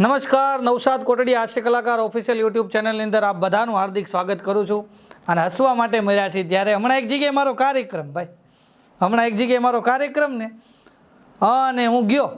નમસ્કાર નવસાદ કોટડી હાસ્ય કલાકાર ઓફિશિયલ યુટ્યુબ ચેનલની અંદર આપ બધાનું હાર્દિક સ્વાગત કરું છું અને હસવા માટે મળ્યા છે ત્યારે હમણાં એક જગ્યાએ મારો કાર્યક્રમ, ભાઈ. હમણાં એક જગ્યાએ મારો કાર્યક્રમ ને. અને હું ગયો.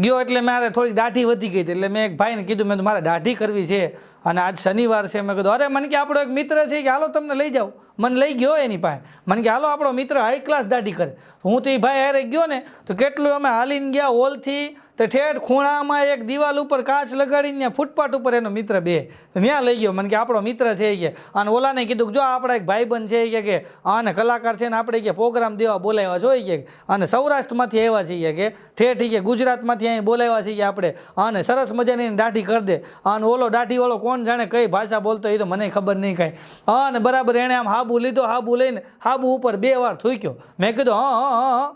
ગયો એટલે મારે થોડી દાઢી વધી ગઈ હતી એટલે મેં એક ભાઈને કીધું, મેં મારે દાઢી કરવી છે. અને આજ શનિવાર છે, મેં કીધું, અરે, મને કે આપણો એક મિત્ર છે કે હાલો તમને લઈ જાઓ મને લઈ ગયો એની પાસે. મને કે, હાલો, આપણો મિત્ર હાઈ ક્લાસ દાઢી કરે. હું તો એ ભાઈ હારે ગયો ને, તો કેટલું અમે હાલીને ગયા હોલથી, તો ઠેઠ ખૂણામાં એક દિવાલ ઉપર કાચ લગાડીને ત્યાં ફૂટપાથ ઉપર એનો મિત્ર બે. ત્યાં લઈ ગયો. મને કે, આપણો મિત્ર છે કે. અને ઓલાને કીધું કે, જો આપણા એક ભાઈબંધ છે કે કે, આને કલાકાર છે ને આપણે કે પ્રોગ્રામ દેવા બોલાવ્યા છો કે. અને સૌરાષ્ટ્રમાંથી આવ્યા છીએ કે ઠેઠ કે ગુજરાતમાંથી અહીં બોલાવ્યા છીએ આપણે. અને સરસ મજાની દાઢી કરી દે. અને ઓલો દાઢી વાળો કોણ જાણે કઈ ભાષા બોલતો એ તો મને ખબર નહીં કાંઈ. અને બરાબર એણે આમ હાબુ લીધો, હાબુ લઈને હાબુ ઉપર બે વાર થૂક્યો. મેં કીધું, હા હા હા હા.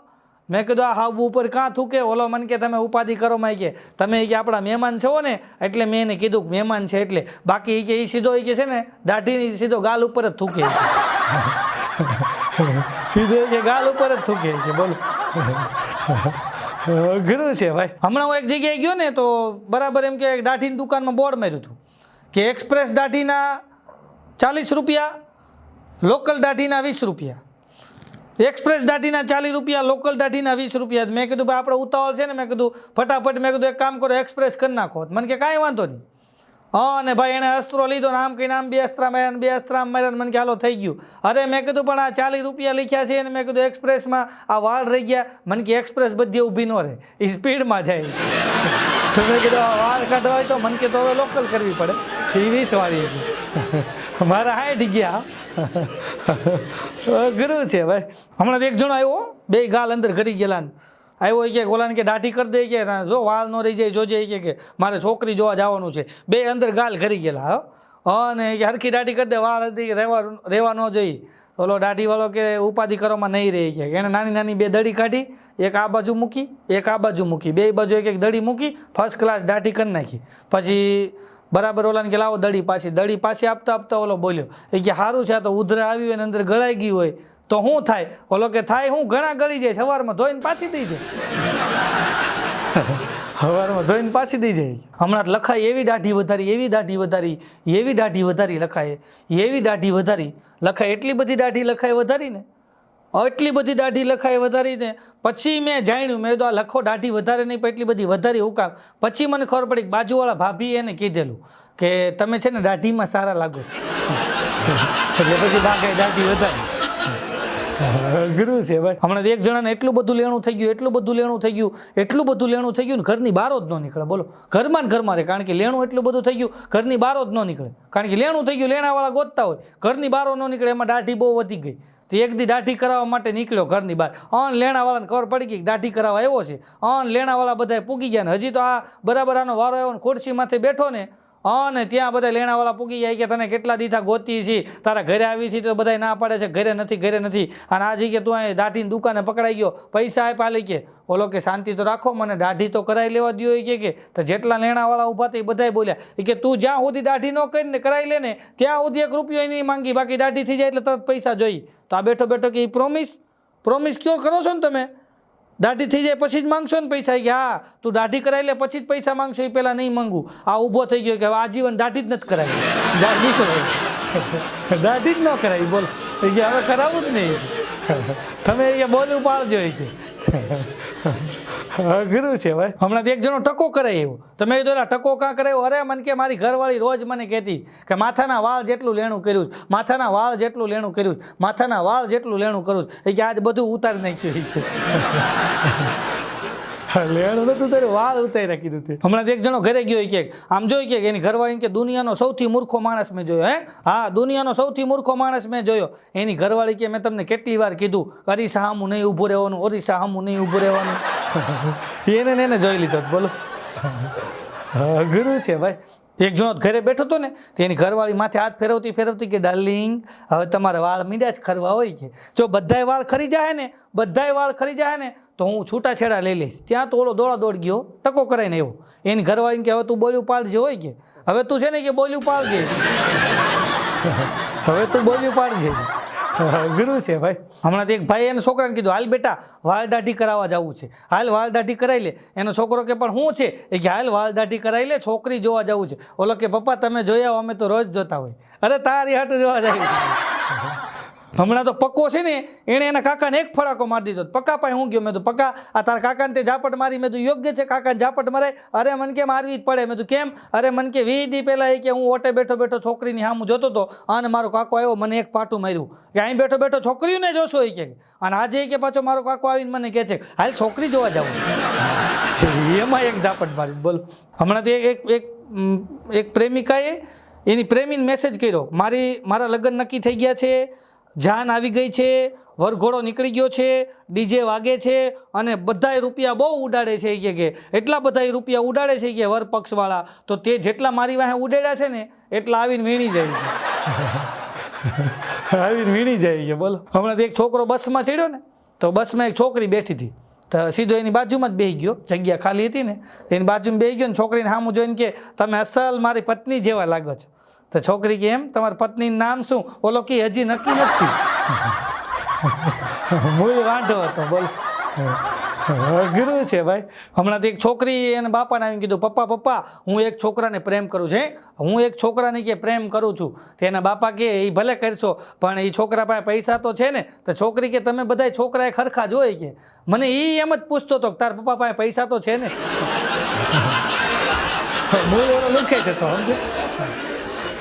મેં કીધું, આ હાબુ ઉપર કાં થૂકે? ઓલો મને કે, તમે ઉપાધિ કરો માં કે. તમે કે, આપણા મહેમાન છો ને? એટલે મેં એને કીધું કે મહેમાન છે એટલે. બાકી એ કે એ સીધો એ કે છે ને, દાઢીની સીધો ગાલ ઉપર જ થૂકે. સીધો કે, ગાલ ઉપર જ થૂકે છે. બોલો. અઘરું છે ભાઈ. હમણાં હું એક જગ્યાએ ગયો ને, તો બરાબર એમ કે દાઢીની દુકાનમાં બોર્ડ માર્યું હતું. કે એક્સપ્રેસ દાઢીના ચાલીસ રૂપિયા, લોકલ દાઢીના વીસ રૂપિયા. એક્સપ્રેસ દાઢીના ચાલીસ રૂપિયા, લોકલ દાઢીના વીસ રૂપિયા મેં કીધું, ભાઈ, આપણે ઉતાવળ છે ને? મેં કીધું, ફટાફટ. મેં કીધું, એક કામ કરો, એક્સપ્રેસ કરી નાખો. મને કે, કાંઈ વાંધો નહીં. હા, અને ભાઈ, એણે અસ્ત્રો લીધો ને આમ કહીને આમ બે અસ્ત્રા માર્યા બે અસ્ત્રા માર્યા મને કે, હાલો, થઈ ગયું. અરે, મેં કીધું, પણ આ ચાલીસ રૂપિયા લખ્યા છે અને મેં કીધું, એક્સપ્રેસમાં આ વાળ રહી ગયા. મને કે, એક્સપ્રેસ બધી ઊભી ન રહે એ સ્પીડમાં જાય. તો મેં કીધું વાળ કાઢવા હોય તો? મને કે, તો હવે લોકલ કરવી પડે. એ વીસ વાળી હતી મારા હાઈટ ગયા અઘરું છે ભાઈ. હમણાં એક જણો આવ્યો, બે ગાલ અંદર કરી ગયેલા આવ્યો કે ગોલાને કે દાઢી કરી દે કે જો વાલ નો રહી જાય જોજે કે મારે છોકરી જોવા જવાનું છે. બે અંદર ગાલ કરી ગયેલા અને કે, હરખી દાઢી કરી દે, વાળ હતી રહેવા રહેવા ન જોઈએ ઓલો દાઢીવાળો કે, ઉપાધિ કરવામાં નહીં રહે. કે, એને નાની નાની બે દડી કાઢી, એક આ બાજુ મૂકી, એક આ બાજુ મૂકી. બે બાજુ એક એક દડી મૂકી ફર્સ્ટ ક્લાસ દાઢી કરી નાખી. પછી બરાબર ઓલાને કે લાવો દડી પાછી દડી પાછી આપતા આપતા ઓલો બોલ્યો. એ કે સારું છે તો ઉધરા આવી હોય ને અંદર ગળાઈ ગઈ હોય. તો શું થાય? ઓલો કે થાય હું? ઘણા ગળી જાય સવારમાં ધોઈને પાછી દઈ જાય સવારમાં ધોઈને પાછી દઈ જાય હમણાં લખાય એવી દાઢી વધારી એવી દાઢી વધારી એવી દાઢી વધારી લખાય એવી દાઢી વધારી. લખાય એટલી બધી દાઢી લખાય વધારી ને એટલી બધી દાઢી લખાય વધારીને, પછી મેં જાણ્યું, મેં તો આ લખો, દાઢી વધારે નહીં, પણ એટલી બધી વધારી હું પછી મને ખબર પડી બાજુવાળા ભાભી એને કીધેલું કે, તમે છે ને દાઢીમાં સારા લાગો છો. એટલે પછી બાકી દાઢી વધારી. અઘરું છે, ભાઈ. હમણાં એક જણાને એટલું બધું લેણું થઈ ગયું, એટલું બધું લેણું થઈ ગયું, એટલું બધું લેણું થઈ ગયું ને ઘરની બહાર જ ન નીકળે. બોલો, ઘરમાં ને ઘરમાં રહે, કારણ કે લેણું એટલું બધું થઈ ગયું, ઘરની બહાર જ ન નીકળે. કારણ કે લેણું થઈ ગયું, લેણાવાળા ગોતતા હોય, ઘરની બહાર ન નીકળે, એમાં દાઢી બહુ વધી ગઈ. તો એક દી દાઢી કરાવવા માટે નીકળ્યો ઘરની બહાર. અન લેણાવાળાને ખબર પડી ગઈ દાઢી કરાવવા આવ્યો છે. અન લેણાવાળા બધા પૂગી ગયા ને હજી તો આ બરાબર આનો વારો આવ્યો ને ખુરશી બેઠો ને અને ત્યાં બધા લેણાવાળા પૂગી જાય કે તને કેટલા દીધા ગોતી છે, તારા ઘરે આવી છે તો બધા ના પાડે છે, ઘરે નથી ઘરે નથી. અને આ જગ્યાએ તું અહીં દાઢીની દુકાને પકડાઈ ગયો, પૈસા આપ્યા લે કે. ઓલો કે શાંતિ તો રાખો, મને દાઢી તો કરાવી લેવા એ કે કે. તો જેટલા લેણાવાળા ઊભા હતા એ બધાય બોલ્યા કે તું જ્યાં સુધી દાઢી ન કરીને કરાવી લે ને, ત્યાં સુધી એક રૂપિયો એની માંગી, બાકી દાઢી થઈ જાય એટલે તરત પૈસા જોઈ. તો આ બેઠો બેઠો કે એ પ્રોમિસ પ્રોમિસ ક્યો કરો છો ને તમે? દાઢી થઈ જાય પછી જ માંગશો ને પૈસા. કે હા, તું દાઢી કરાવી લે, પછી જ પૈસા માંગશો, એ પહેલાં નહીં માંગું. આ ઊભો થઈ ગયો કે હવે આજીવન દાઢી જ નથી કરાવી દાઢી કરાવી દાઢી જ ન કરાવી બોલો. કે હવે કરાવું જ નહીં. તમે એ બોલ પાડજો એ અઘરું છે ભાઈ. હમણાં એક જણો ટકો કરાય એવો. તમે કીધું, "એલા, ટકો કાં કરાયો? અરે, મને કે મારી ઘરવાળી રોજ મને કહેતી કે માથાના વાળ જેટલું લેણું કર્યું માથાના વાળ જેટલું લેણું કર્યું માથાના વાળ જેટલું લેણું કર્યું છે." એ કે આજ બધું ઉતારી નાખ્યું છે. લેણું નતું તારે વાળ ઉતારી રાખી દીધું હમણાં એક જણો ઘરે ગયો કે આમ જોઈ કે એની ઘરવાળી કે દુનિયાનો સૌથી મૂર્ખો માણસ મેં જોયો. હે? હા દુનિયાનો સૌથી મૂર્ખો માણસ મેં જોયો. એની ઘરવાળી કે મેં તમને કેટલી વાર કીધું અરીસા હામું નહીં ઊભું રહેવાનું અરીસા હામું નહીં ઊભું રહેવાનું. એને એને જોઈ લીધો. બોલો. ગુરુ છે ભાઈ. એક જણો ઘરે બેઠો હતો ને, તો એની ઘરવાળી માથે હાથ ફેરવતી ફેરવતી કે ડાર્લિંગ હવે તમારે વાળ મીંડ્યા જ ખરવા હોય છે. જો બધાય વાળ ખરી જાય ને, બધાય વાળ ખરી જાય ને, તો હું છૂટાછેડા લઈ લઈશ. ત્યાં તો ઓલો દોડા દોડ ગયો, ટકો કરાઈને એવો એની ઘરવાળીને કે, હવે તું બોલ્યું પાડજે હોય કે? હવે તું છે ને કે બોલ્યું પાડજે? હવે તું બોલ્યું પાડજે? ગુરુ છે ભાઈ. હમણાં એક ભાઈ એને છોકરાને કીધું, હાલ બેટા વાળ દાઢી કરાવવા જવું છે. હાલ વાળ દાઢી કરાવી લે. એનો છોકરો કે, પણ શું છે? એ કે, હાલ વાળ દાઢી કરાવી લે, છોકરી જોવા જવું છે. ઓલો કે, પપ્પા, તમે જોયા અમે તો રોજ જોતા હોય. અરે, તારી હાટ જોવા જાય હમણાં તો પક્કો છે ને, એણે એના કાકાને એક ફળાકો મારી દીધો પક્કા પાસે હું ગયો? મેં તો પક્કા. આ તારા કાકાને તે ઝાપટ મારી. મેં તો યોગ્ય છે કાકાને ઝાપટ મારે. અરે, મન કે મારવી જ પડે. મેં તો કેમ? અરે, મન કે વી દી પહેલાં એ કે હું ઓટે બેઠો બેઠો છોકરીની સામું જોતો હતો અને મારો કાકો આવ્યો, મને એક પાટું માર્યું. કે અહીં બેઠો બેઠો છોકરીઓને જોશો એ કે. અને આજે કે પાછો મારો કાકો આવીને મને કહે છે, હાલ છોકરી જોવા જાઉં. એમાં એક ઝાપટ મારી બોલો. હમણાં તો એક એક એક પ્રેમિકાએ એની પ્રેમીને મેસેજ કર્યો મારી, મારા લગ્ન નક્કી થઈ ગયા છે. જાન આવી ગઈ છે વરઘોડો નીકળી ગયો છે ડીજે વાગે છે અને બધાય રૂપિયા બહુ ઉડાડે છે એ કે એટલા બધાય રૂપિયા ઉડાડે છે કે વરપક્ષવાળા. તો તે જેટલા મારી વાહે ઉડાડ્યા છે ને એટલા આવીને વીણી જાય છે. આવીને વીણી જાય છે બોલો. હમણાં તો એક છોકરો બસમાં ચડ્યો ને તો બસમાં એક છોકરી બેઠી હતી. તો સીધો એની બાજુમાં જ બેહી ગયો જગ્યા ખાલી હતી ને એની બાજુમાં બેહી ગયો ને છોકરીને સામું જોઈને કે તમે અસલ મારી પત્ની જેવા લાગો છો. તો છોકરી કે એમ, તમારી પત્નીનું નામ શું? ઓલો કે, હજી નક્કી નથી. મૂળ વાંઢો હતો, બોલો. અઘરું છે ભાઈ. હમણાં તો એક છોકરી એને બાપાને આવીને કીધું, પપ્પા પપ્પા, હું એક છોકરાને પ્રેમ કરું છું, હે? એક છોકરાને કે પ્રેમ કરું છું. તો એના બાપા કે, એ ભલે કરશો, પણ એ છોકરા પાસે પૈસા તો છે ને, તો છોકરી કે, તમે બધા છોકરાએ ખરખા જોઈ કે. મને એ એમ જ પૂછતો હતો કે, તાર પપ્પા પાસે પૈસા તો છે ને? મૂળ લખે છે તો સમજે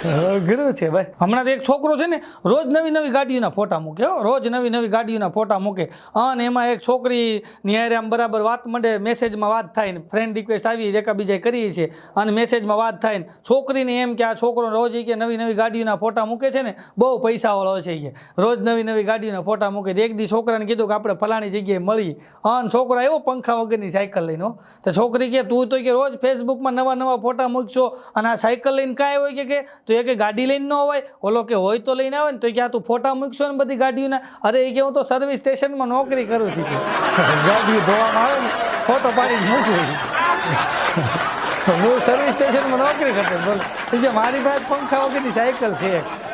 અઘરું છે ભાઈ. હમણાં તો એક છોકરો છે ને, રોજ નવી નવી ગાડીઓના ફોટા મૂકે હો, રોજ નવી નવી ગાડીઓના ફોટા મૂકે. અને એમાં એક છોકરી નિયારે આમ બરાબર વાત માંડે, મેસેજમાં વાત થાય ને ફ્રેન્ડ રિક્વેસ્ટ આવી એકાબીજા કરીએ છીએ, અને મેસેજમાં વાત થાય ને, છોકરીને એમ કે આ છોકરો રોજ કે નવી નવી ગાડીઓના ફોટા મૂકે છે ને, બહુ પૈસાવાળો છે કે. રોજ નવી નવી ગાડીઓના ફોટા મૂકે. એક દી છોકરાને કીધું કે આપણે ફલાણી જગ્યાએ મળીએ. અને છોકરો આવ્યો પંખા વગરની સાયકલ લઈને તો છોકરી કે, તું તો કે રોજ ફેસબુકમાં નવા નવા ફોટા મૂકશો, અને આ સાયકલ લઈને કાંઈ હોય કે તો એ કે ગાડી લઈને ન હોય? ઓલો કે હોય તો લઈને આવે ને તો કે આ તું ફોટા મૂકશો ને બધી ગાડીઓના? અરે એ કે હું તો સર્વિસ સ્ટેશનમાં નોકરી કરું છું કે. ગાડીઓ ધોવામાં આવે ને ફોટો પાડીને મૂકું. છું હું સર્વિસ સ્ટેશનમાં નોકરી કરતો બોલો જે મારી પાસે પંખા વગરની સાયકલ છે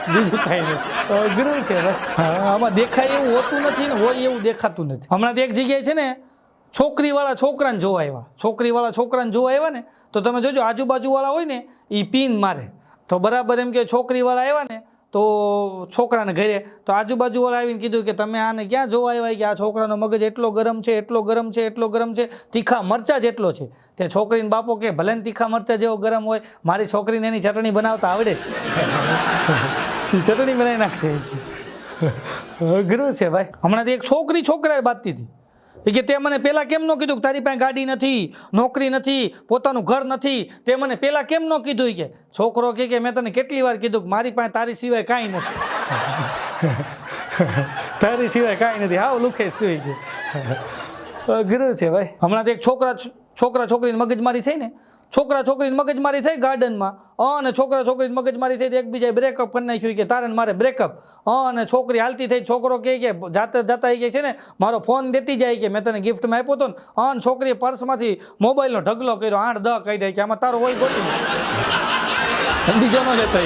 બીજું કાંઈ નહીં. અઘરું છે આમાં દેખાય એવું હોતું નથી ને હોય એવું દેખાતું નથી. હમણાં તો એક જગ્યાએ છે ને છોકરીવાળા છોકરાને જોવા આવ્યા. છોકરીવાળા છોકરાને જોવા આવ્યા ને તો તમે જોજો આજુબાજુવાળા હોય ને એ પીન મારે. તો બરાબર એમ કે છોકરીવાળા આવ્યા ને, તો છોકરાને ઘરે, તો આજુબાજુવાળા આવીને કીધું કે તમે આને ક્યાં જોવા આવ્યા? કે આ છોકરાનો મગજ એટલો ગરમ છે, એટલો ગરમ છે, એટલો ગરમ છે, તીખા મરચા જેટલો છે. તે છોકરીને બાપો કે, ભલે તીખા મરચા જેવો ગરમ હોય, મારી છોકરીને એની ચટણી બનાવતા આવડે છે. ચટણી બનાવી નાખશે. અઘરું છે ભાઈ. હમણાં તો એક છોકરી છોકરાએ બાંધતી હતી. એ કે તે મને પહેલાં કેમ ન કીધું કે તારી પાસે ગાડી નથી નોકરી નથી પોતાનું ઘર નથી તે મને પહેલાં કેમ ન કીધું? કે છોકરો કે મેં તને કેટલી વાર કીધું કે મારી પાસે તારી સિવાય કાંઈ નથી. તારી સિવાય કાંઈ નથી. હાવ લુખે સુઈ ગયો અઘરું છે ભાઈ. હમણાં તો એક છોકરા છોકરા છોકરીની મગજમારી થઈ ને. છોકરા છોકરીની મગજમારી થઈ ગાર્ડનમાં. અને છોકરા છોકરીની મગજમારી થઈ એકબીજાએ બ્રેકઅપ કરી નાખ્યું કે તારે મારે બ્રેકઅપ અને છોકરી હાલતી થઈ છોકરો કહે કે, જાતે જતા કે છે ને, મારો ફોન દેતી જાય કે મેં તને ગિફ્ટમાં આપ્યો હતો ને. અને છોકરીએ પર્સમાંથી મોબાઈલનો ઢગલો કર્યો, આઠ દહ કહી દે કે આમાં તારો હોય ગોતી બીજાનો બીજો લેતો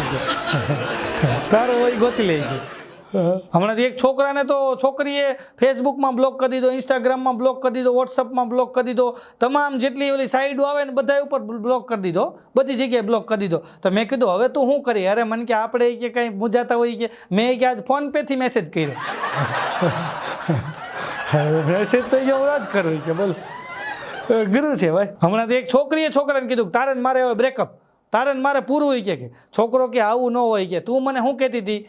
તારો હોય ગોતી લઈ છે હમણાં એક છોકરાને તો છોકરીએ ફેસબુકમાં બ્લોક કરી દીધો ઇન્સ્ટાગ્રામમાં બ્લોક કરી દીધો વોટ્સઅપમાં બ્લોક કરી દીધો તમામ જેટલી ઓલી સાઈડો આવે ને બધા ઉપર બ્લોક કરી દીધો બધી જગ્યાએ બ્લોક કરી દીધો. તો મેં કીધું હવે તું શું કરી અરે મને કે આપણે કે કંઈ મૂંઝાતા હોય કે. મેં કે આજ ફોન પેથી મેસેજ કર્યો. મેસેજ તો એવડા જ કરવું કે બોલ. ગુરુ છે ભાઈ. હમણાં તો એક છોકરીએ છોકરાને કીધું તારે મારે હવે બ્રેકઅપ તારે મારે પૂરું હોય કે કે. છોકરો કે આવું ન હોય કે. તું મને શું કહેતી હતી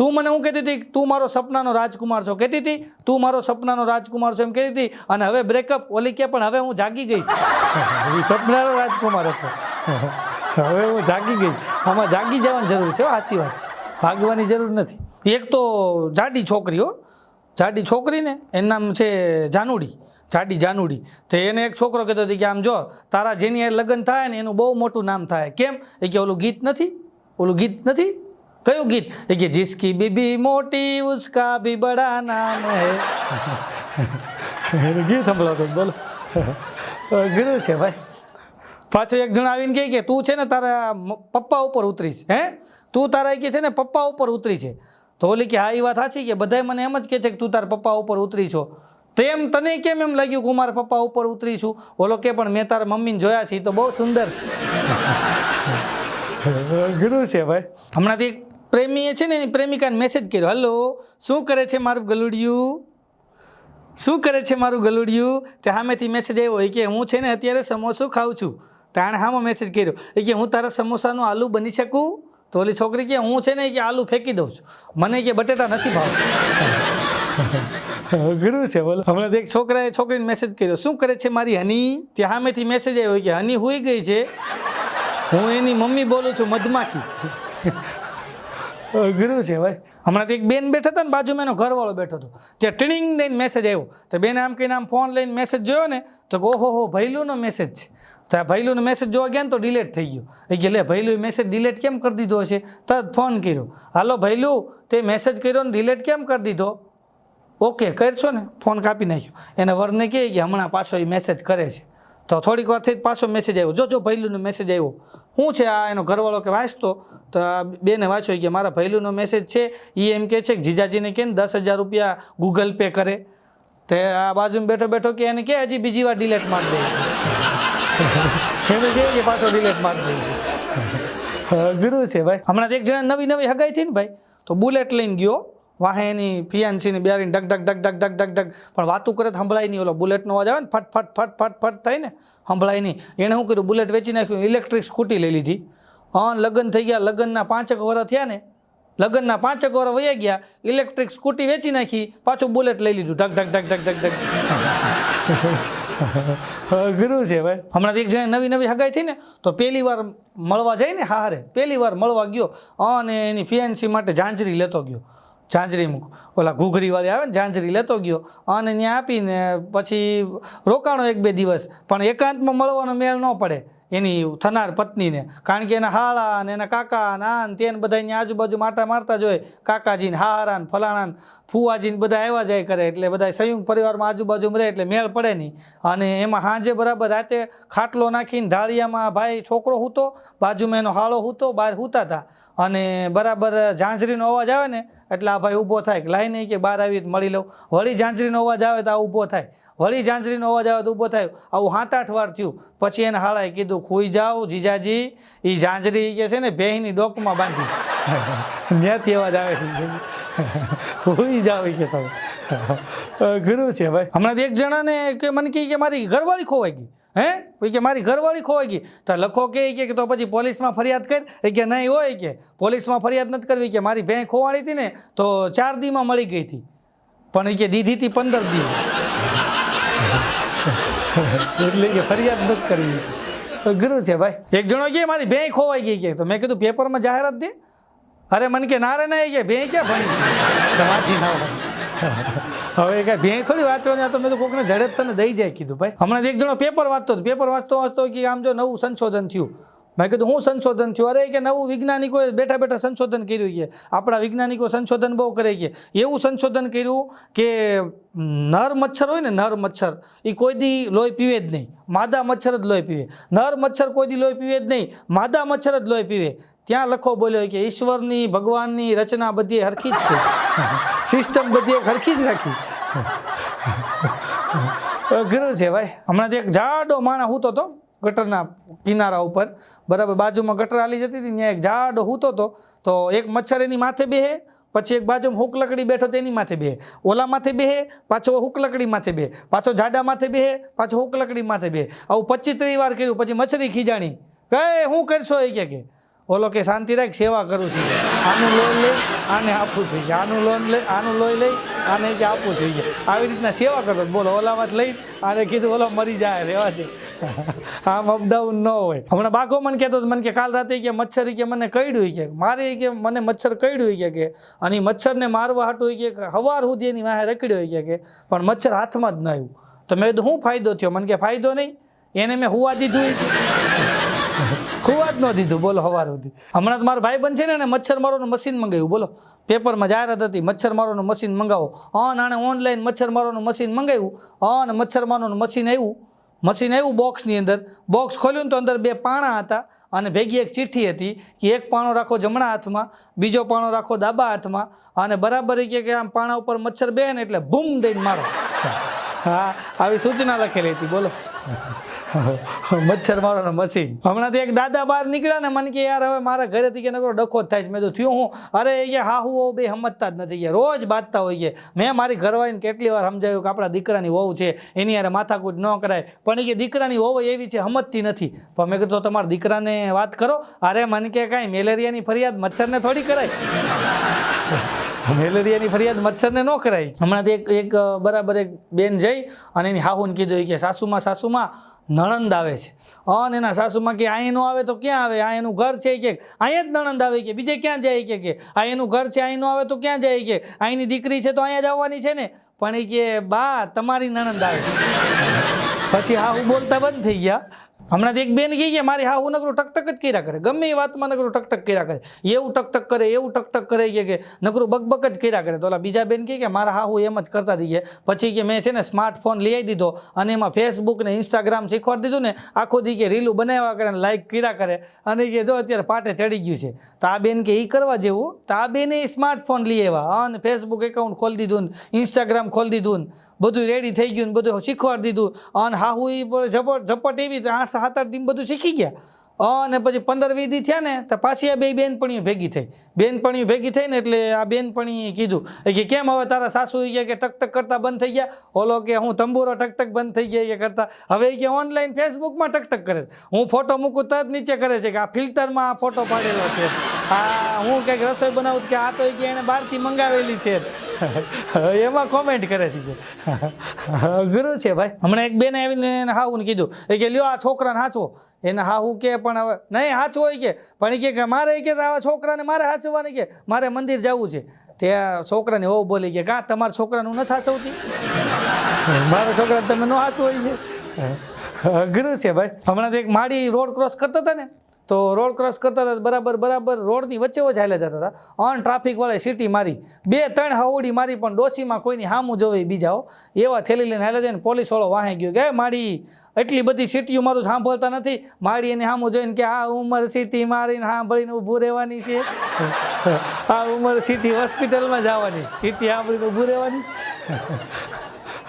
તું મને હું કહેતી હતી, તું મારો સપનાનો રાજકુમાર છો. કહેતી હતી, તું મારો સપનાનો રાજકુમાર છો. એમ કહેતી હતી. અને હવે બ્રેકઅપ ઓલી કે, પણ હવે હું જાગી ગઈ છું. સપનાનો રાજકુમાર હતો. હવે હું જાગી ગઈ. આમાં જાગી જવાની જરૂર છે સાચી વાત છે. ભાગવાની જરૂર નથી. એક તો જાડી છોકરી, હો. જાડી છોકરીને, એનું નામ છે જાનુડી. જાડી જાનુડી. તો એને એક છોકરો કહેતો હતો કે, આમ જો, તારા જેની લગ્ન થાય ને, એનું બહુ મોટું નામ થાય. કેમ? એ કે, ઓલું ગીત નથી? ઓલું ગીત નથી? કયું ગીત? એ કે જિસકી બીબી મોટી ઉસકા ભી બડા નામ હે. એનું ગીત સંભળાતો બોલો. ગીરું છે ભાઈ. પાછો એક જણ આવીને કહે કે તું છે ને તારા પપ્પા ઉપર ઉતરીશ હે? તું તારા કે છે ને પપ્પા ઉપર ઉતરી છે. તો ઓલી કે હા એ વાત સાચી કે બધાય મને એમ જ કહે છે કે તું તારા પપ્પા ઉપર ઉતરી છો. તેમ તને કેમ એમ લાગ્યું કે હું મારા પપ્પા ઉપર ઉતરી છું? ઓલો કે પણ મેં તારા મમ્મીને જોયા છે એ તો બહુ સુંદર છે. ગુરુ છે ભાઈ. હમણાંથી પ્રેમીએ છે ને એની પ્રેમિકાને મેસેજ કર્યો હલો શું કરે છે મારું ગલુડિયું? શું કરે છે મારું ગલુડિયું? તે સામેથી મેસેજ આવ્યો એ કે હું છે ને અત્યારે સમોસું ખાઉં છું. તાણે હામાં મેસેજ કર્યો એ કે હું તારા સમોસાનું આલુ બની શકું? તો ઓલી છોકરી કે હું છે ને કે આલુ ફેંકી દઉં છું. મને કે બટેટા નથી ભાવ અઘરું છે બોલો. હમણાં એક છોકરાએ છોકરીને મેસેજ કર્યો શું કરે છે મારી હની? ત્યાં સામેથી મેસેજ આવ્યો કે હની હોઈ ગઈ છે. હું એની મમ્મી બોલું છું મધમાખી. ગુરુ છે ભાઈ. હમણાં એક બેન બેઠા હતા ને, બાજુમાં એનો ઘરવાળો બેઠો હતો. ત્યાં ટીણિંગ લઈને મેસેજ આવ્યો તો બેન આમ કહીને આમ ફોન લઈને મેસેજ જોયો ને, તો ઓહો, હો, ભૈલુનો મેસેજ છે. તો આ ભૈલુનો મેસેજ જોવા ગયા ને તો ડિલેટ થઈ ગયો. એ કે, લે, ભૈલુએ મેસેજ ડિલેટ કેમ કરી દીધો છે તરત ફોન કર્યો. હાલો, ભૈલું, તે મેસેજ કર્યો ને ડિલેટ કેમ કરી દીધો? ઓકે, કરશો ને. ફોન કાપી નાખ્યો. એને વરને કહે કે, હમણાં પાછો એ મેસેજ કરે છે. તો થોડીક વાર થઈ પાછો મેસેજ આવ્યો જો જો, ભૈલુનો મેસેજ આવ્યો શું છે આ એનો ઘરવાળો કે વાંચતો તો આ બેને વાંચો કે મારા ભૈલુનો મેસેજ છે એ એમ કહે છે કે જીજાજીને કે ને દસ હજાર રૂપિયા ગૂગલ પે કરે. તે આ બાજુમાં બેઠો બેઠો કે એને કે હજી બીજી વાર ડિલેટ મારી દે. એને કહે કે પાછો ડિલેટ માર દે. ગુરુ છે ભાઈ. હમણાં એક જણા નવી નવી હગાઈ થઈ ને ભાઈ તો બુલેટ લઈને ગયો. વાહે એની ફિયાન્સીની બેરીને ડગ ડગ ડગ ડગ ડગ ડગ ડગ. પણ વાતું કરે તો સંભળાય નહીં. ઓલો બુલેટનો અવાજ આવે ને ફટ ફટ ફટ ફટ ફટ થાય ને સંભળાય નહીં. એણે શું કર્યું? બુલેટ વેચી નાખ્યું ઇલેક્ટ્રિક સ્કૂટી લઈ લીધી. હં લગ્ન થઈ ગયા. લગ્નના પાંચેક વર્ષ થયા ને. લગ્નના પાંચેક વર્ષ વયા ગયા. ઇલેક્ટ્રિક સ્કૂટી વેચી નાખી પાછું બુલેટ લઈ લીધું. ઢગ ઢગ ઢગ ઢગ ઢગ ઢગ ગુરુ છે ભાઈ. હમણાં એક જણા નવી નવી હગાઈ થઈ ને તો પહેલી વાર મળવા જાય ને હારે. પહેલી વાર મળવા ગયો. અને એની ફિયાન્સી માટે ઝાંઝરી લેતો ગયો. ઝાંઝરી મૂક. ઓલા ઘૂઘરીવાળી આવે ને, ઝાંઝરી લેતો ગયો. અને ત્યાં આપીને પછી રોકાણો એક બે દિવસ. પણ એકાંતમાં મળવાનો મેળ ન પડે. એની થનાર પત્નીને. કારણ કે એના હાળા અને એના કાકા ને આ ને તેને બધા એની આજુબાજુ માટા મારતા જ હોય. કાકાજીને હારા ને ફલાણા ને ફુવાજીને બધા આવ્યા જાય કરે. એટલે બધા સંયુક્ત પરિવારમાં આજુબાજુમાં રહે એટલે મેળ પડે નહીં. અને એમાં સાંજે બરાબર રાતે ખાટલો નાખીને ઢાળિયામાં ભાઈ છોકરો હૂતો, બાજુમાં એનો હાળો હૂતો, બહાર હૂતા હતા અને બરાબર ઝાંઝરીનો અવાજ આવે ને, એટલે આ ભાઈ ઊભો થાય. કે લાઈ નહીં કે બહાર આવી મળી લઉં. વળી ઝાંઝરીનો અવાજ આવે તો આ ઊભો થાય. વળી ઝાંઝરીનો અવાજ આવે તો ઊભો થાય. આવું સાત આઠ વાર થયું. પછી એને હાળાએ કીધું, ખોઈ જાઓ જીજાજી. એ ઝાંઝરી કે છે ને, બેહીની ડોકમાં બાંધી ત્યાંથી અવાજ આવે છે ખોઈ જાઓ કે તમે. ગુરુ છે ભાઈ. હમણાં એક જણાને કે મને કહે કે મારી ઘરવાળી ખોવાઈ ગઈ. હે? કે મારી ઘરવાળી ખોવાઈ ગઈ. તો લખો કે એ કે તો પછી પોલીસમાં ફરિયાદ કર. એ કે નહીં હોય કે. પોલીસમાં ફરિયાદ નથી કરવી કે મારી ભેં ખોવાડી હતી ને, તો ચાર દીમાં મળી ગઈ હતી. પણ એ કે દીધી હતી પંદર દી એટલે કે ફરિયાદ નથી કરવી. ગુરુ છે ભાઈ, એક જણો કે મારી બેંક ખોવાઈ ગઈ કે. તો મેં કીધું, પેપરમાં જાહેરાત દે. અરે, મને કે ના રે ના કે ભે ક્યાં ભણી તો વાંચી ના હવે કાંઈ ભેં થોડી વાંચવાની, આ તો મેં તો કોકને જડે તને દઈ જાય, કીધું ભાઈ. હમણાં એક જણો પેપર વાંચતો હતો. પેપર વાંચતો વાંચતો કે આમ જો નવું સંશોધન થયું. મેં કીધું, હું સંશોધન થયું અરે કે નવું વૈજ્ઞાનિકોએ બેઠા બેઠા સંશોધન કર્યું છે. આપણા વૈજ્ઞાનિકો સંશોધન બહુ કરે છે. એવું સંશોધન કર્યું કે નર મચ્છર હોય ને, નર મચ્છર એ કોઈ દી લોહી પીવે જ નહીં. માદા મચ્છર જ લોહી પીવે. નર મચ્છર કોઈ દી લોહી પીવે જ નહીં. માદા મચ્છર જ લોહી પીવે. ત્યાં લખો બોલ્યો કે, ઈશ્વરની, ભગવાનની રચના બધી હરખી જ છે. સિસ્ટમ બધી હરખી જ રાખી. અઘરું છે ભાઈ. હમણાં એક જાડો માણસ હું હતો. ગટરના કિનારા ઉપર. બરાબર, બાજુમાં ગટર હાલી જતી હતી, ત્યાં એક ઝાડ હૂતો હતો. તો એક મચ્છર એની માથે બેહે, પછી એક બાજુમાં હુક લકડી બેઠો તો એની માથે બેહે. ઓલા માથે બેહે, પાછો હુક લકડી માથે બેહે. પાછો જાડા માથે બેહે, પાછો હુક લકડી માથે બેહે. આવું પચીસ ત્રીસ વાર કર્યું, પછી મચ્છરી ખીજાણી. કહે હું કરશો એ કે કે? ઓલો કે શાંતિ રાખ, સેવા કરું છું. આનું લોન લઈ, આને આપું છું. આનું લોન લઈ, આનું લોહી લઈ, આને કે આપું છું. આવી રીતના સેવા કરતો બોલો ઓલામાં લઈ, આને કીધું, ઓલો મરી જાય, રહેવા દે. આમ અપડાઉન ન હોય. હમણાં બાકો મને કહેતો હતો, મને કે કાલ રાતે કે મચ્છર કે મને કઈડ્યું કે મારે કે મને મચ્છર કઈડ્યું કે અને મચ્છરને મારવા હાટું કે હવાર સુધી એની વાહે રખડ્યો કે પણ મચ્છર હાથમાં જ ન આવ્યું. તો મેં શું ફાયદો થયો? મને કે ફાયદો નહીં. એને મેં હુવા દીધું. ખુવા જ ન દીધું બોલો હવાર સુધી. હમણાં તો મારો ભાઈ બન છે ને મચ્છર મારોનું મશીન મંગાવ્યું બોલો. પેપરમાં જાહેરાત હતી મચ્છર મારોનું મશીન મંગાવો. હા નાણે ઓનલાઈન મચ્છર મારોનું મશીન મંગાવ્યું. અને મચ્છર મારોનું મશીન આવ્યું. મશીન આવ્યું બોક્સની અંદર. બોક્સ ખોલ્યું ને તો અંદર બે પાણા હતા અને ભેગી એક ચિઠ્ઠી હતી કે એક પાણો રાખો જમણા હાથમાં, બીજો પાણો રાખો ડાબા હાથમાં અને બરાબર કે આમ પાણા ઉપર મચ્છર બે ને એટલે બૂમ દઈને મારો. હા, આવી સૂચના લખેલી હતી. બોલો. મચ્છર મારવાનું મશીન હમણાંથી એક દાદા બહાર નીકળ્યા ને મને કે, યાર, હવે મારા ઘરેથી કે નકરો ડખો જ થાય છે. મેં તો થયું હું? અરે, એ હાહુ બે સમજતા જ નથી. રોજ બાંધતા હોઈએ મેં મારી ઘરવાળીને કેટલી વાર સમજાવ્યું કે આપણા દીકરાની વહુ છે, એની યારે માથાકૂટ ન કરાય. પણ એ કે, દીકરાની વહુ એવી છે સમજતી નથી. પણ મેં કીધું તમારા દીકરાને વાત કરો. અરે, મને કે, કાંઈ મેલેરિયાની ફરિયાદ મચ્છરને થોડી કરાય. મેલેરિયાની ફરિયાદ મચ્છરને ન કરાય. હમણાં એક એક બરાબર એક બેન જઈ અને એની હાહુને કીધું કે, સાસુમાં સાસુમાં નણંદ આવે છે. અને એના સાસુમાં કે અહીં નો આવે તો ક્યાં આવે? આ એનું ઘર છે કે અહીંયા જ નણંદ આવે કે, બીજે ક્યાં જાય કે કે? આ એનું ઘર છે અહીં નો આવે તો ક્યાં જાય કે? અહીંની દીકરી છે તો અહીંયા જ આવવાની છે ને? પણ એ કે, બા, તમારી નણંદ આવે. પછી હાહુ બોલતા બંધ થઈ ગયા. હમણાં એક બેન કહી મારે મારી હાહુ નકરું ટકટક જ કર્યા કરે. ગમે એ વાતમાં નકરું ટકટક કર્યા કરે. એવું ટકટક કરે, એવું ટકટક કરે કે કે નકરું બકબક જ કર્યા કરે. તો ઓલા બીજા બેન કહે કે મારા હાહુ એમ જ કરતા થઈ પછી કે મેં છે ને સ્માર્ટફોન લઈ આવી દીધો અને એમાં ફેસબુક ને ઇન્સ્ટાગ્રામ શીખવાડી દીધું ને આખો દી કે રીલું બનાવ્યા કરે ને લાઇક કર્યા કરે. અને કે જો અત્યારે પાટે ચડી ગયું છે. તો આ બેન કે એ કરવા જેવું? તો આ બેને સ્માર્ટફોન લઈ આવ્યા અને ફેસબુક એકાઉન્ટ ખોલી દીધું ને ઇન્સ્ટાગ્રામ ખોલી દીધું ને બધું રેડી થઈ ગયું ને બધું શીખવાડી દીધું. અને હાહુ એ ઝપટ ઝપટ એવી આઠ, સાત, આઠ દિન બધું શીખી ગયા. અને પછી પંદર વીધી થયા ને, તો પાછી આ બે બેનપણીઓ ભેગી થઈ. બેનપણીઓ ભેગી થઈ ને એટલે આ બેનપણીએ કીધું કે, કેમ હવે તારા સાસુ ઈ કે ટકટક ટક કરતા બંધ થઈ ગયા? ઓલો કે, હું તંબુરો ટક ટક બંધ થઈ ગયા કે કરતા. હવે કે ઓનલાઈન ફેસબુકમાં ટક ટક કરે છે. હું ફોટો મૂકું તરત નીચે કરે છે કે આ ફિલ્ટરમાં આ ફોટો પાડેલો છે. આ હું કંઈક રસોઈ બનાવું કે આ તો એ કે એણે બહારથી મંગાવેલી છે. એમાં કોમેન્ટ કરે છે કે અઘરું છે ભાઈ. હમણાં એક બેને આવીને એને હાહુને કીધું. એ કે, લ્યો આ છોકરાને હાચવો. એને હાહુ કે, પણ હવે નહીં, હાચવો હોય કે. પણ એ કે મારે એ કે આવા છોકરાને મારે હાચવાની કે? મારે મંદિર જવું છે. ત્યાં છોકરાને વહુ બોલી કે, કાં તમારા છોકરાનું નથી હાચવતી? મારા છોકરાને તમે ન હાચવો હોય છે અઘરું છે ભાઈ. હમણાં એક માડી રોડ ક્રોસ કરતા હતા ને તો રોડ ક્રોસ કરતા હતા, બરાબર બરાબર, રોડની વચ્ચે વચ્ચે હાલ્યા જતા હતા. અન ટ્રાફિકવાળાએ સીટી મારી. બે, ત્રણ હવડી મારી, પણ ડોસીમાં કોઈની હામું જોવે બીજાઓ. એવા થેલી લઈને હાલ્યા જાય ને પોલીસવાળો વાહે ગયો કે માડી, એટલી બધી સીટીઓ મારું સાંભળતા નથી. માડી એને સામું જોઈને કે, આ ઉંમર સીટી મારીને સાંભળીને ઊભું રહેવાની છે. આ ઉંમર સીટી હોસ્પિટલમાં જવાની. સીટી સાંભળીને ઊભું રહેવાની.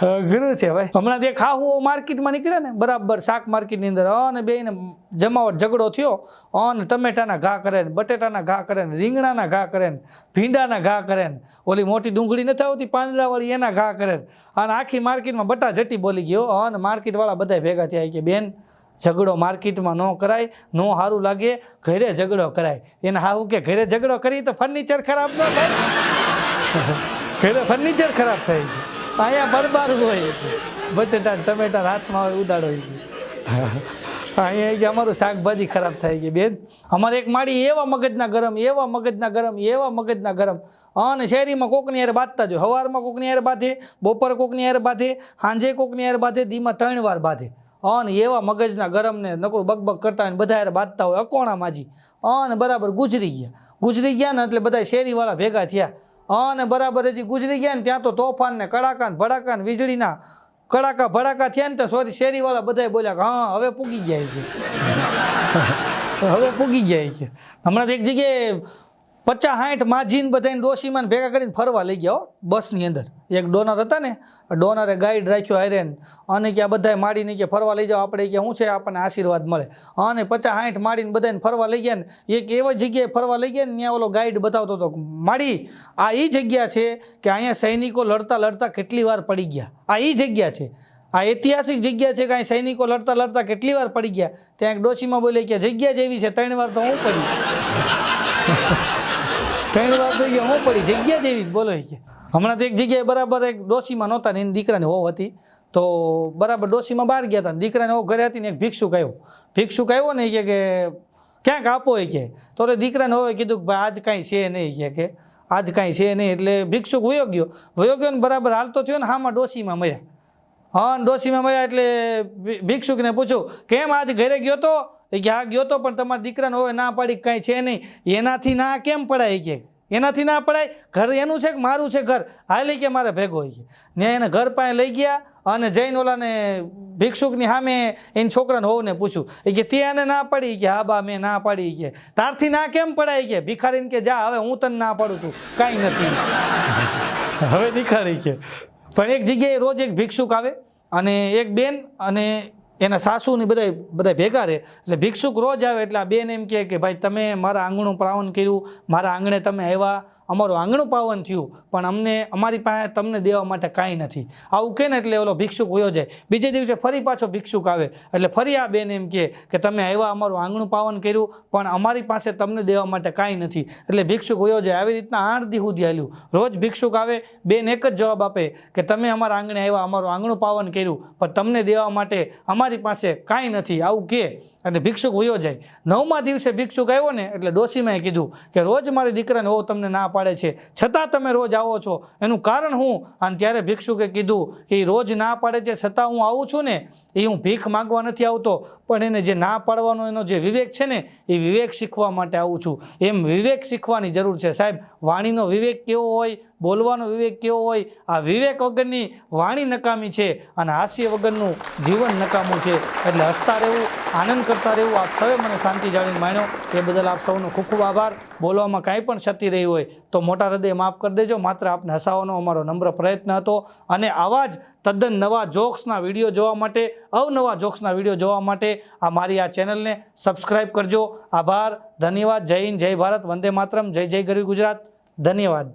અઘરું છે ભાઈ. હમણાં એક હાહુ માર્કેટમાં નીકળે ને, બરાબર શાક માર્કેટની અંદર. અને બેને જમાવટ ઝઘડો થયો. અને ટમેટાના ઘા કરે ને, બટેટાના ઘા કરે ને, રીંગણાના ઘા કરે ને, ભીંડાના ઘા કરે ને. ઓલી મોટી ડુંગળી નથી આવતી, પાંદડાવાળી એના ઘા કરે અને આખી માર્કેટમાં બટા જટી બોલી ગયો. અને માર્કેટવાળા બધા ભેગા થયા કે બેન, ઝઘડો માર્કેટમાં ન કરાય, ન સારું લાગે, ઘરે ઝઘડો કરાય. એને હાવું કે ઘરે ઝઘડો કરી તો ફર્નિચર ખરાબ ન થાય ઘરે ફર્નિચર ખરાબ થાય અહીંયા બરબાર હોય બટેટા ટમેટા હાથમાં હોય, ઉડાડો અહીંયા કે અમારું શાકભાજી ખરાબ થાય ગઈ બેન. અમારે એક માડી એવા મગજના ગરમ, એવા મગજના ગરમ, એવા મગજના ગરમ. અને શેરીમાં કોકની યાર બાંધતા જો હવારમાં કોકની યાર બાંધે, બપોર કોકની યાર બાંધે, સાંજે કોકની યાર બાંધે, દીમાં ત્રણ વાર બાંધે. અને એવા મગજના ગરમને નકરું બકબક કરતા હોય બધા યાર બાંધતા હોય અકોણા માજી અને બરાબર ગુજરી ગયા. ગુજરી ગયા ને એટલે બધા શેરીવાળા ભેગા થયા. અને બરાબર હજી ગુજરી ગયા ને ત્યાં તો તોફાન ને કડાકા ને ભડાકા ને વીજળીના કડાકા ભડાકા થયા ને તો સોરી શેરીવાળા બધાય બોલ્યા કે હા, હવે પૂગી ગયા છે. હવે પૂગી ગયા છે. હમણાં તો એક જગ્યાએ પચાસ સાઠ માજીને બધાને ડોશીમાં ભેગા કરીને ફરવા લઈ ગયા બસની અંદર. એક ડોનર હતા ને ડોનરે ગાઈડ રાખ્યો આયરેન અને કે આ બધાય માડીને કે ફરવા લઈ જાઓ, આપણે કે શું છે, આપણને આશીર્વાદ મળે. અને પચાસ સાઠ માડીને બધાને ફરવા લઈ ગયા ને, એક એવા જગ્યાએ ફરવા લઈ ગયા ને, ત્યાં ઓલો ગાઈડ બતાવતો હતો માડી, આ એ જગ્યા છે કે અહીંયા સૈનિકો લડતા લડતા કેટલી વાર પડી ગયા? આ એ જગ્યા છે. આ ઐતિહાસિક જગ્યા છે કાંઈ સૈનિકો લડતા લડતા કેટલી વાર પડી ગયા? ત્યાં એક ડોશીમાં બોલે કે, જગ્યા જેવી છે, ત્રણ વાર તો હું પડી. ત્રણ વાર તો હું પડી, જગ્યા જેવી જ બોલો કે. હમણાં તો એક જગ્યાએ બરાબર એક ડોશીમાં નહોતા ને એની દીકરાની હોવ હતી. તો બરાબર ડોશીમાં બહાર ગયા હતા દીકરાને હોવ ઘરે હતી ને એક ભિક્ષુક આવ્યો. ભિક્ષુક આવ્યો ને એ કે ક્યાંક આપો એ કે? તો દીકરાને હોવે કીધું કે, ભાઈ, આજ કાંઈ છે નહીં કે કે, આજ કાંઈ છે નહીં. એટલે ભિક્ષુક વયો ગયો. વયો ગયો ને બરાબર હાલતો થયો ને હામાં ડોશીમાં મળ્યા. હા ડોશીમાં મળ્યા એટલે ભિક્ષુકને પૂછ્યું, કેમ આજ ઘરે ગયો તો? એ કે, હા, ગયો તો, પણ તમારા દીકરાને હવે ના પાડી કાંઈ છે નહીં. એનાથી ના કેમ પડાય કે? એનાથી ના પડાય. ઘર એનું છે કે મારું છે ઘર? હા લઈ કે મારે ભેગો હોય છે. ને એને ઘર પાસે લઈ ગયા અને જઈને ઓલાને ભિક્ષુકની સામે એની છોકરાને હોવને પૂછ્યું. એ કે તે આને ના પડી કે હા બા, મેં ના પાડી કે. તારથી ના કેમ પડાય કે? ભિખારીને કે જા, હવે હું તને ના પાડું છું. કાંઈ નથી. હવે ભિખારી કે. પણ એક જગ્યાએ રોજ એક ભિક્ષુક આવે અને એક બેન અને એના સાસુ ને બધા બધા ભેગા રહે. એટલે ભિક્ષુક રોજ આવે એટલે આ બેન એમ કહે કે, ભાઈ, તમે મારા આંગણું પ્રાવણ કર્યું, મારા આંગણે તમે આવ્યા અમારું આંગણું પાવન થયું, પણ અમને, અમારી પાસે તમને દેવા માટે કાંઈ નથી. આવું કહે ને એટલે ઓલો ભિક્ષુક વયો જાય? બીજે દિવસે ફરી પાછો ભિક્ષુક આવે. એટલે ફરી આ બેન એમ કહે કે તમે આવ્યા, અમારું આંગણું પાવન કર્યું, પણ અમારી પાસે તમને દેવા માટે કાંઈ નથી. એટલે ભિક્ષુક વયો જાય. આવી રીતના આઠ દી સુધી હાલ્યું. રોજ ભિક્ષુક આવે, બેન એક જ જવાબ આપે કે, તમે અમારા આંગણે આવ્યા, અમારું આંગણું પાવન કર્યું, પણ તમને દેવા માટે અમારી પાસે કાંઈ નથી. આવું કહે એટલે ભિક્ષુક વયો જાય. નવમા દિવસે ભિક્ષુક આવ્યો ને, એટલે ડોશીમાએ કીધું કે, રોજ મારી દીકરાને ઓ તમને ના પાડે. છે. છતાં તમે રોજ આવો છો. એનું કારણ હું? અને ત્યારે ભિક્ષુકે કીધું કે એ રોજ ના પાડે છે, છતાં હું આવું છું ને એ હું ભીખ માગવા નથી આવતો. પણ એને જે ના પાડવાનો એનો જે વિવેક છે ને એ વિવેક શીખવા માટે આવું છું. એમ વિવેક શીખવાની જરૂર છે. સાહેબ, વાણીનો વિવેક કેવો હોય? બોલવાનો વિવેક કેવો હોય, આ વિવેક વગરની વાણી નકામી છે અને હાસ્ય વગરનું જીવન નકામું છે. એટલે હસતા રહેવું, આનંદ કરતા રહેવું, આપ સૌએ મને શાંતિ જાળવીને માણ્યો એ બદલ આપ સૌનો ખૂબ ખૂબ આભાર. બોલવામાં કાંઈ પણ ક્ષતિ રહી હોય તો મોટા હૃદય માફ કરી દેજો. માત્ર આપને હસાવવાનો અમારો નમ્ર પ્રયત્ન હતો અને આવા જ તદ્દન નવા જોક્સના વીડિયો જોવા માટે, અવનવા જોક્સના વીડિયો જોવા માટે આ મારી આ ચેનલને સબસ્ક્રાઈબ કરજો. આભાર, ધન્યવાદ. જય હિન્દ, જય ભારત. વંદે માતરમ. જય જય ગરવી ગુજરાત. ધન્યવાદ.